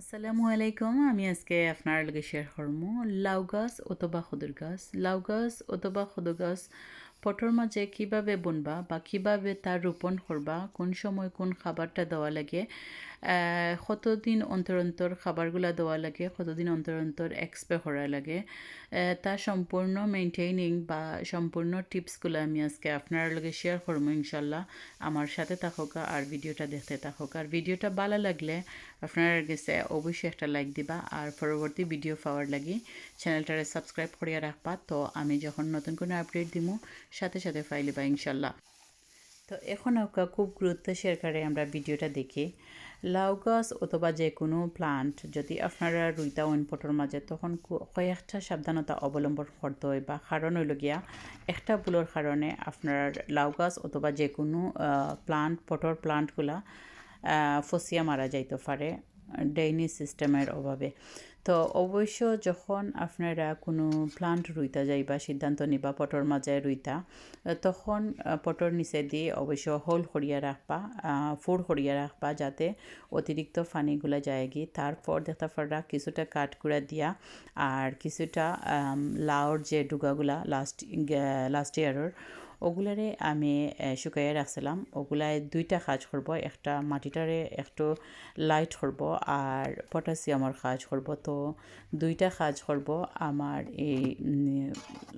আসসালামু আলাইকুম। আমি আজকে আপনার লগে শেয়ার করম লাউ গাছ অথবা খদুর গাছ। লাউ গাছ অথবা খদু গাছ পটর মাঝে কীভাবে বনবা বা কীভাবে তার রোপণ করবা, কোন সময় কোন খাবারটা দেওয়া লাগে কতদিন অন্তর অন্তর খাবারগুলা দেওয়া লাগে, কতদিন অন্তর অন্তর এক্সপে করা লাগে তা সম্পূর্ণ মেনটেইনিং বা সম্পূর্ণ টিপসগুলো আমি আজকে আপনার লগে শেয়ার করব ইনশাল্লাহ। আমার সাথে থাকুকা আর ভিডিওটা দেখতে থাকুক। আর ভিডিওটা ভালো লাগলে আপনার গেছে অবশ্যই একটা লাইক দিবা, আর পরবর্তী ভিডিও পাওয়ার লাগি চ্যানেলটারে সাবস্ক্রাইব করিয়া রাখবা। তো আমি যখন নতুন কোনো আপডেট দিমু, সাথে সাথে ফাইলিবা ইনশাল্লাহ। তো এখন খুব গুরুত্ব সহকারে আমরা ভিডিওটা দেখি। লাউ গাছ অথবা যে কোনো প্লান্ট যদি আপনারা রুইতা অন পটর মাঝে তখন কয়েকটা সাবধানতা অবলম্বন করতে হয় বা কারণ হইল একটা ভুলের কারণে আপনার লাউ গাছ অথবা যে কোনো প্লান্ট পটর প্লান্টগুলা ফসিয়া মারা যাইতে পারে ডেইনি সিস্টেমের অভাবে তো অবশ্য যখন আপনারা কোনো প্লান্ট রুইতা যাইবা সিদ্ধান্ত নিবা, পটর মাঝে রুইতা তখন পটর নিচে দিয়ে অবশ্য হোল করিয়া রাখবা ফুড করিয়া রাখবা যাতে অতিরিক্ত পানিগুলা যায় গিয়ে তারপর দেখতে পারা কিছুটা করে দিয়া আর কিছুটা লাউর যে ডুগাগুলা লাস্ট লাস্ট ইয়ারের ওগুলারে আমি শুকাইয়া রাখছিলাম। ওগুলায় দুইটা কাজ করব, একটা মাটিটারে একটু লাইট করব আর পটাশিয়ামের কাজ করব। তো দুইটা কাজ করব আমার এই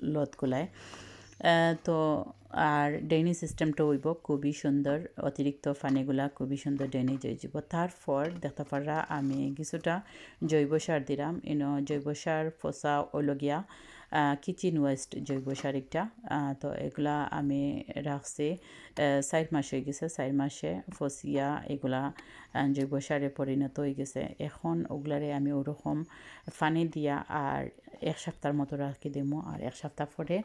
লতগুলায়। তো আর ড্রেনেজ সিস্টেমটা হইব, খুবই সুন্দর। অতিরিক্ত পানিগুলা খুবই সুন্দর ড্রেনেজ হয়ে যাব। তারপর দেখতে পারা আমি কিছুটা জৈব সার দিলাম। ইনো জৈব সার, ফসা, ওলগিয়া কিচেন ওয়েস্ট জৈব সার একটা। তো এগুলা আমি রাখছি। চার মাস হয়ে গেছে, চার মাসে ফসিয়া এগুলা জৈব সারে পরিণত হয়ে গেছে। এখন ওগুলারে আমি ওরকম ফানি দিয়া আর এক সপ্তাহের মতো রাখি দেবো আর এক সপ্তাহ পরে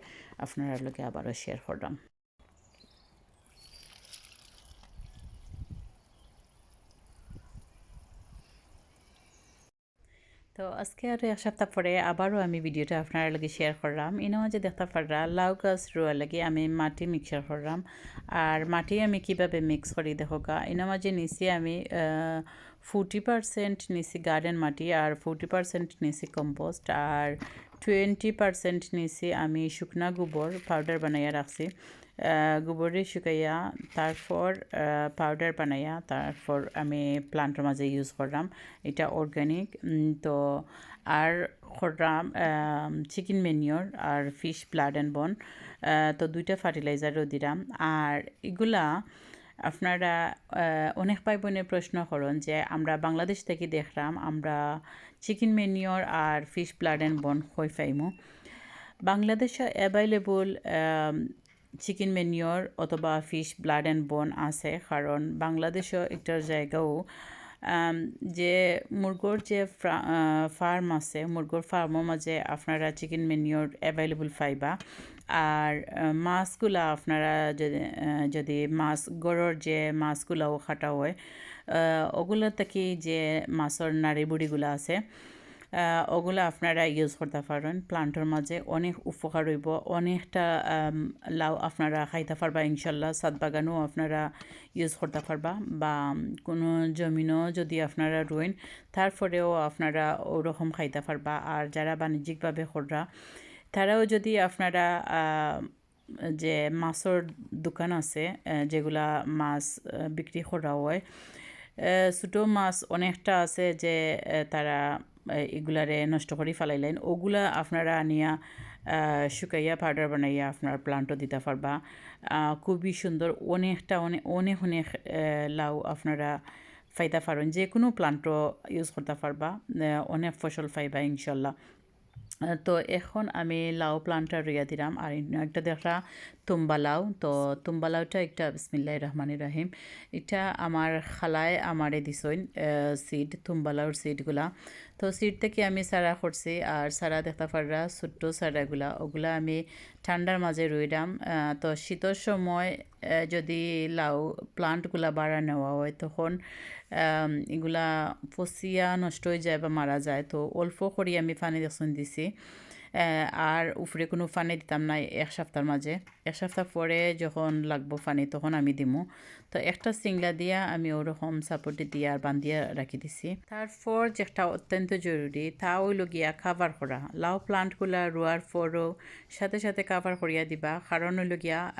আপনারা লোকে আবারও শেয়ার করলাম। তো আজকে আর এক সপ্তাহ পরে আবারও আমি ভিডিওটা আপনার লগে শেয়ার করলাম। ইনো যে দেখতে পাররা, লাউ গাছ রোয়া লাগে আমি মাটি মিক্সার করলাম। আর মাটি আমি কীভাবে মিক্স করি দেখো গা ইনো মাঝে নিচে আমি ফোর্টি পারসেন্ট নিচে গার্ডেন মাটি আর ফোর্টি পারসেন্ট নিচে কম্পোস্ট আর টোয়েন্টি পারসেন্ট নিচে আমি শুকনা গোবর পাউডার বানাইয়া রাখছি। গোবরে শুকাইয়া, তারপর পাউডার বানাইয়া, তারপর আমি প্লান্টের মাঝে ইউজ করলাম। এটা অর্গানিক তো আর করলাম চিকেন মেনিওর আর ফিশ ব্লাড অ্যান্ড বন তো দুইটা ফার্টিলাইজারও দিলাম। আর এগুলা আপনারা অনেক ভাই বোনের প্রশ্ন করেন যে, আমরা বাংলাদেশ থেকে দেখলাম, আমরা চিকেন মেনিওর আর ফিশ ব্লাড অ্যান্ড বন হই পাইমু। বাংলাদেশে অ্যাভেলেবল চিকেন মেনিওর অথবা ফিশ ব্লাড অ্যান্ড বোন আছে, কারণ বাংলাদেশও একটার জায়গাও যে মুরগোর যে ফার্ম আছে, মুরগোর ফার্মের মাঝে আপনারা চিকেন মেনিওর অ্যাভেলেবল পাইবা। আর মাছগুলা আপনারা যদি যদি মাছ গড়ের যে মাছগুলাও খাটা হয় ওগুলো থেকে যে মাছের নাড়ি বুড়িগুলো আছে ওগুলো আপনারা ইউজ করতে পারেন। প্লান্টের মাঝে অনেক উপকার হইব। অনেকটা লাউ আপনারা খাইতে পারবা, ইনশাল্লাহ। সাত বাগানও আপনারা ইউজ করতে পারবা। বা কোনো জমিনও যদি আপনারা রুইন তারপরেও আপনারা ওরকম খাইতে পারবা। আর যারা বাণিজ্যিকভাবে কররা, তারাও যদি আপনারা যে মাছের দোকান আছে যেগুলা মাছ বিক্রি করা হয় ছোটো মাছ অনেকটা আছে যে তারা এগুলারে নষ্ট করে ফেলাইলেন। ওগুলা আপনারা আনিয়া শুকাইয়া পাউডার বানাইয়া আপনার প্লান্টও দিতে পারবা। খুবই সুন্দর, অনেকটা অনেক অনেক অনেক লাউ আপনারা ফাইতে পারেন। যে কোনো প্লান্টও ইউজ করতে পারবা। অনেক ফসল ফাইবা ইনশাল্লাহ তো এখন আমি লাউ প্লান্টটা রুইয়া দিলাম। আর একটা দেখা তুম্বা লাউ। তো তুম্বা লাউটা একটা বিসমিল্লাহ রহমানির রাহিম। এটা আমার খালায় আমারে দিছইন সিড তুম্বা লাউর সিডগুলা তো সিট থেকে আমি সারা করছি আর সারা দেখতে পাররা ছোট্ট সারাগুলা ওগুলা আমি ঠান্ডার মাঝে রুইলাম তো শীতের সময় যদি লাউ প্লান্টগুলা বাড়া নেওয়া হয়, তখন এগুলা ফসিয়া নষ্ট হয়ে যায় বা মারা যায়। তো অল্প করে আমি পানি দেখুন দিছি। আর উপরে কোনো ফানি দিতাম না এক সপ্তাহের মাঝে। এক সপ্তাহ পরে যখন লাগবো ফানি, তখন আমি দিমু। তো একটা সিংলা দিয়া আমি ওরকম সাপোর্টে দিয়ে আর বান্ধিয়া রাখি দিছি। তারপর যেটা অত্যন্ত জরুরি, তা হইল গিয়া খাবার করা। লাউ প্লান্টগুলা রোয়ার পরও সাথে সাথে কাভার করিয়া দিবা। কারণ হইল গিয়া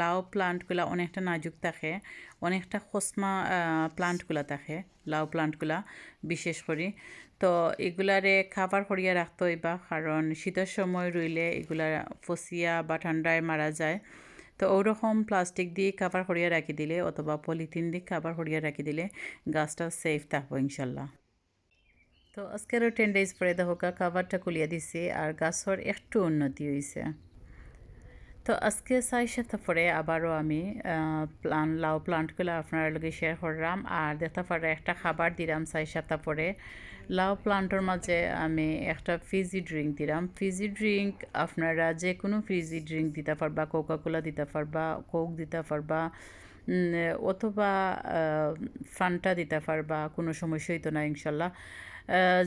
লাউ প্লান্টগুলা অনেকটা নাজুক থাকে, অনেকটা খসমা প্লান্টগুলা থাকে, লাউ প্লান্টগুলা বিশেষ করে। তো এগুলারে খাবার করিয়া রাখতে হইবা কারণ শীতের সময় রইলে এগুলা ফসিয়া বা ঠান্ডায় মারা যায়। তো ওরকম প্লাস্টিক দিয়ে কাভার করিয়া রাখি দিলে অথবা পলিথিন দিয়ে কাভার করিয়া রাখি দিলে গাছটা সেফ থাকব ইনশাল্লাহ। তো আজকেরও টেন ডেজ পরে দেখো কাভারটা খুলিয়া দিছে আর গাছর একটু উন্নতি হয়েছে তো আজকে চাই সাথে পরে আবারও আমি প্লান লাউ প্লান্টগুলো আপনার লগে শেয়ার করলাম। আর দেখতে পারে একটা খাবার দিলাম চাই সাথে পরে। লাউ প্লান্টের মাঝে আমি একটা ফিজি ড্রিঙ্ক দিলাম। ফিজি ড্রিঙ্ক আপনারা যে কোনো ফিজি ড্রিঙ্ক দিতে পারবা কোকা কোলা দিতে পারবা কোক দিতে পারবা অথবা ফান্টা দিতে পারবা, কোনো সমস্যা হইতো না ইনশাল্লাহ।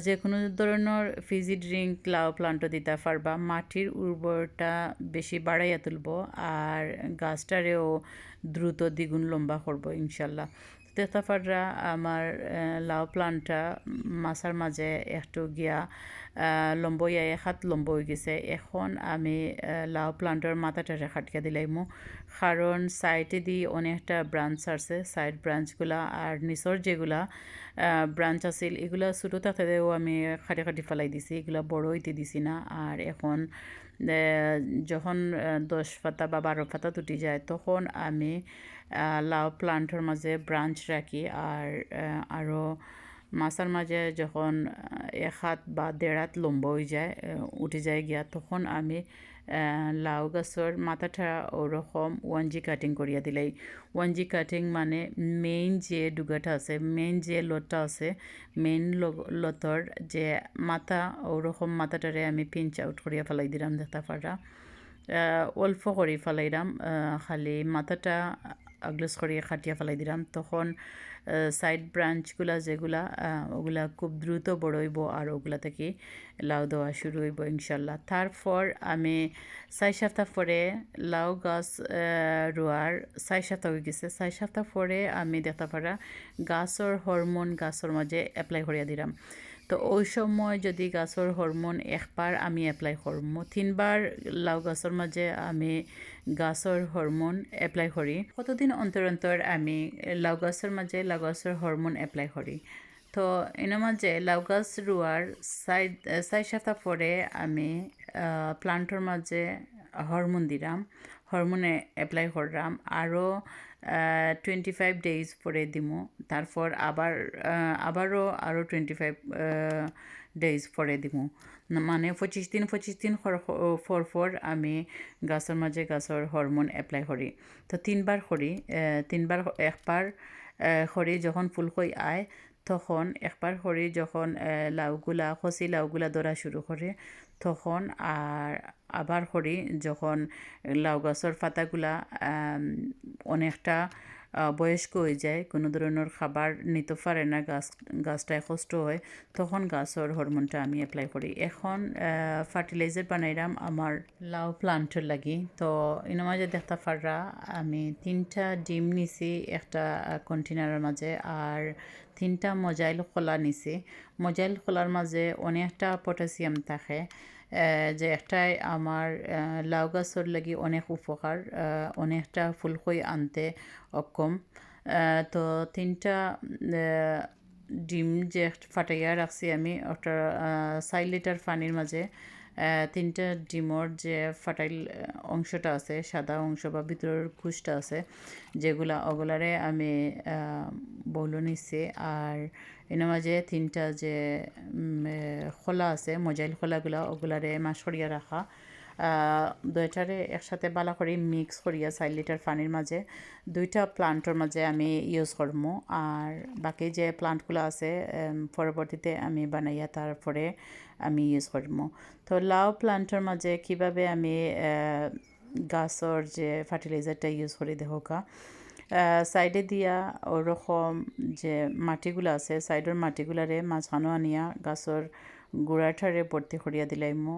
যে কোনো ধরনের ফিজি ড্রিঙ্ক লাউ প্লান্টও দিতে পারবা। মাটির উর্বরতা বেশি বাড়াইয়া তুলব আর গাছটারেও দ্রুত দ্বিগুণ লম্বা করব ইনশাল্লাহ। তেতাফাররা আমার লাউ প্লান্টটা মাছার মাঝে একটু গিয়া লম্বইয়া এক হাত লম্ব হয়ে গেছে। এখন আমি লাউ প্লান্টের মাথাটারে খাটিয়া দিলাইমু কারণ সাইডে দিয়ে অনেকটা ব্রাঞ্চ আছে সাইড ব্রাঞ্চগুলা আর নিচর যেগুলা ব্রাঞ্চ আছিল, এগুলা ছোটো থাকতেও আমি খাটি খাটি ফেলাই দিছি, এগুলা বড় হইতে দিছি না। আর এখন যখন দশ পাতা বা বারো পাতা তুটি যায়, তখন আমি লাউ প্লান্টের মাঝে ব্রাঞ্চ রাখি আর আরও মাছার মাঝে যখন এক হাত বা দেড় হাত লম্বা হয়ে যায় উঠে যায় গিয়া, তখন আমি লাউ গাছের মাথাটা ওরকম ওয়ান জি কাটিং করিয়া দিলাই ওয়ান জি কাটিং মানে মেইন যে ডুগাটা আছে মেইন যে লতটা আছে মেইন লতর যে মাথা ওরকম মাথাটারে আমি পিঞ্চ আউট করিয়া ফেলাই দিলাম দেখতে পারা অল্প করে ফেলাইলাম খালি মাথাটা আগলস করিয়ে খাটিয়া ফেলাই দিলাম। তখন সাইড ব্রাঞ্চগুলা যেগুলা ওগুলা খুব দ্রুত বড় হইব আর ওগুলা থেকে লাউ দেওয়া শুরু হইব ইনশাল্লাহ। তারপর আমি চার সপ্তাহ পরে লাউ গাছ রোয়ার চার সপ্তাহ হয়ে গেছে। চার সপ্তাহ পরে আমি দেখতে পারা গাছর হরমোন গাছর মাঝে এপ্লাই করিয়া দিলাম। তো ওই সময় যদি গাছর হরমোন একবার আমি এপ্লাই করব তিনবার লাউ গাছর মাঝে আমি গাছর হরমোন এপ্লাই করি কতদিন অন্তর অন্তর আমি লাউ গাছর মাঝে লাউ গাছর হরমোন এপ্লাই করি তো এনার মাঝে লাউ গাছ রোয়ার সাইড চার সপ্তাহ পরে আমি প্লান্টর মাঝে হরমোন দিলাম হরমোনে এপ্লাই করলাম আরও টোয়েন্টি ফাইভ ডেজ পরে দিমু। তারপর আবার আবারও আরও টোয়েন্টি ফাইভ ডেজ পরে দিমু। মানে পঁচিশ দিন পঁচিশ দিন ফর ফর আমি গাছের মাঝে গাছের হরমোন এপ্লাই করি। তো তিনবার করি তিনবার একবার করি যখন ফুল হয়ে আয়, তখন একবার করে যখন লাউগুলা, খসি লাউগুলা ধরা শুরু করে। তখন আর আবার করি যখন লাউ গাছের পাতাগুলা অনেকটা বয়স্ক হয়ে যায়, কোনো ধরনের খাবার নিতে পারে না, গাছ গাছটায় কষ্ট হয়, তখন গাছের হরমোনটা আমি অ্যাপ্লাই করি এখন ফার্টিলাইজার বানাইলাম আমার লাউ প্লান্টের লাগি। তো মাঝে দেখতে পাররা আমি তিনটা ডিম নিছি, একটা কন্টেনারের মাঝে আর তিনটা মজাইল খোলা নিছি। মজাইল খোলার মাঝে অনেকটা পটাশিয়াম থাকে। যে একটাই আমার লাউ গাছের লাগি অনেক উপকার অনেকটা ফুলকই আনতে অক্ষম তো তিনটা ডিম যে ফাটাইয়া রাখছি আমি ওটা চার লিটার পানির মাঝে তিনটা ডিমর যে ফাটাইল অংশটা আছে, সাদা অংশ বা ভিতরের খুশটা আছে, যেগুলা ওগুলারে আমি বলো নিছি। আর এনে মাঝে তিনটা যে খোলা আছে, মজাইল খোলাগুলা ওগুলারে মাছ সরিয়ে রাখা। দুইটারে একসাথে বালা করে মিক্স করিয়া চার লিটার পানির মাঝে দুইটা প্লান্টের মাঝে আমি ইউজ করব আর বাকি যে প্লান্টগুলো আছে পরবর্তীতে আমি বানাইয়া তারপরে আমি ইউজ করব তো লাউ প্লান্টের মাঝে কীভাবে আমি গাছর যে ফার্টিলাইজারটা ইউজ করি দেখা সাইডে দিয়া ওরকম যে মাটিগুলো আছে সাইডের মাটিগুলারে মাঝখানো আনিয়া গাছর গুঁড়াঠারে ভর্তি করিয়া দিলাইমু।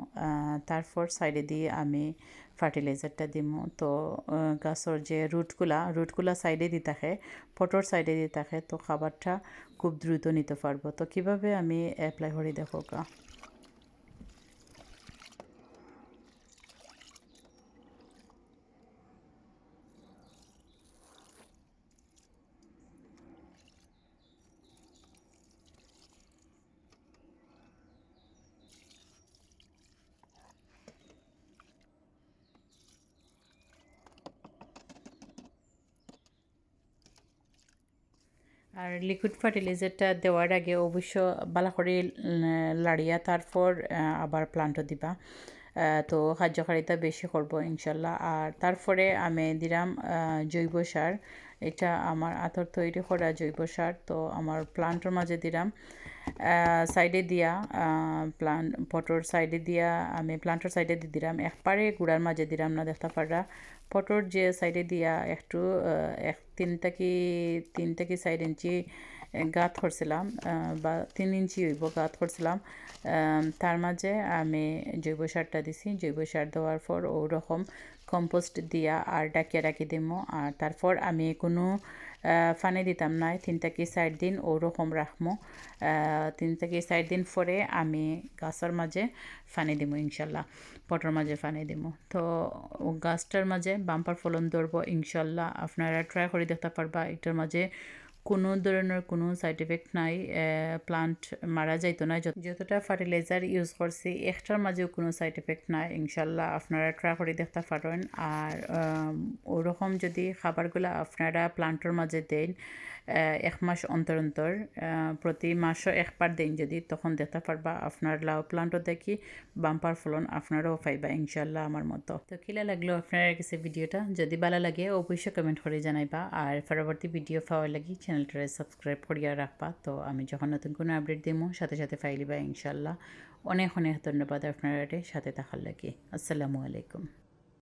তারপর সাইডে দিয়ে আমি ফার্টিলাইজারটা দিমু। তো গাছর যে রুটগুলা রুটগুলা সাইডে দিয়ে থাকে ফটোর সাইডে দিয়ে থাকে, তো খাবারটা খুব দ্রুত নিতে পারব। তো কীভাবে আমি অ্যাপ্লাই করি দেখো গা। আর লিকুইড ফার্টিলাইজারটা দেওয়ার আগে অবশ্য ভালো করে লাড়িয়া তারপর আবার প্লান্টও দিবা। তো কার্যকারিতা বেশি করব ইনশাল্লাহ। আর তারপরে আমি দিলাম জৈব সার। এটা আমার আতর তৈরি করা জৈব সার। তো আমার প্লান্টের মাঝে দিলাম সাইডে দিয়া প্লান্ট পটর সাইডে দিয়া আমি প্লান্টের সাইডে দিয়ে দিলাম। একবারে গুড়ার মাঝে দিলাম না, দেখতে পারা পটর যে সাইডে দিয়া একটু এক তিন থেকে তিন থেকে চার ইঞ্চি গাঁত করছিলাম বা তিন ইঞ্চি হইব গাঁত করছিলাম। তার মাঝে আমি জৈব সারটা দিছি। জৈব সার দেওয়ার পর ওরকম কম্পোস্ট দিয়া আর ডাকিয়া ডাকি দিমো। আর তারপর আমি কোনো ফানি দিতাম নাই তিন থেকে চার দিন ওরকম রাখব তিন থেকে চার দিন পরে আমি গাছের মাঝে ফানি দিব ইনশাল্লাহ, পটর মাঝে ফানি দিব তো গাছটার মাঝে বাম্পার ফলন ধরবো ইনশাল্লাহ, আপনারা ট্রাই করে দেখতে পারবা, এটার মাঝে কোনো ধরনের কোনো সাইড এফেক্ট নাই প্লান্ট মারা যাইতো না। যতটা ফার্টিলাইজার ইউজ করছি, একটার মাঝেও কোনো সাইড এফেক্ট নাই, ইনশাল্লাহ। আপনারা ট্রা করে দেখতে পারেন। আর ওরকম যদি খাবারগুলো আপনারা প্লান্টের মাঝে দেন এক মাস অন্তর অন্তর প্রতি মাসও একবার দিন যদি তখন দেখতে পারবা। আপনার লাউ প্লান্টও দেখি বাম্পার ফলন আপনারাও পাইবা ইনশাল্লাহ আমার মতো। তো কিলা লাগল আপনারা কাছে ভিডিওটা? যদি ভালো লাগে, অবশ্যই কমেন্ট করে জানাইবা। আর পরবর্তী ভিডিও পাওয়ার লাগি চ্যানেলটারে সাবস্ক্রাইব করিয়া রাখবা। তো আমি যখন নতুন কোনো আপডেট দিব সাথে সাথে ফাইলিবা ইনশাল্লাহ অনেক অনেক ধন্যবাদ আপনারা সাথে থাকার লাগে। আসসালামু আলাইকুম।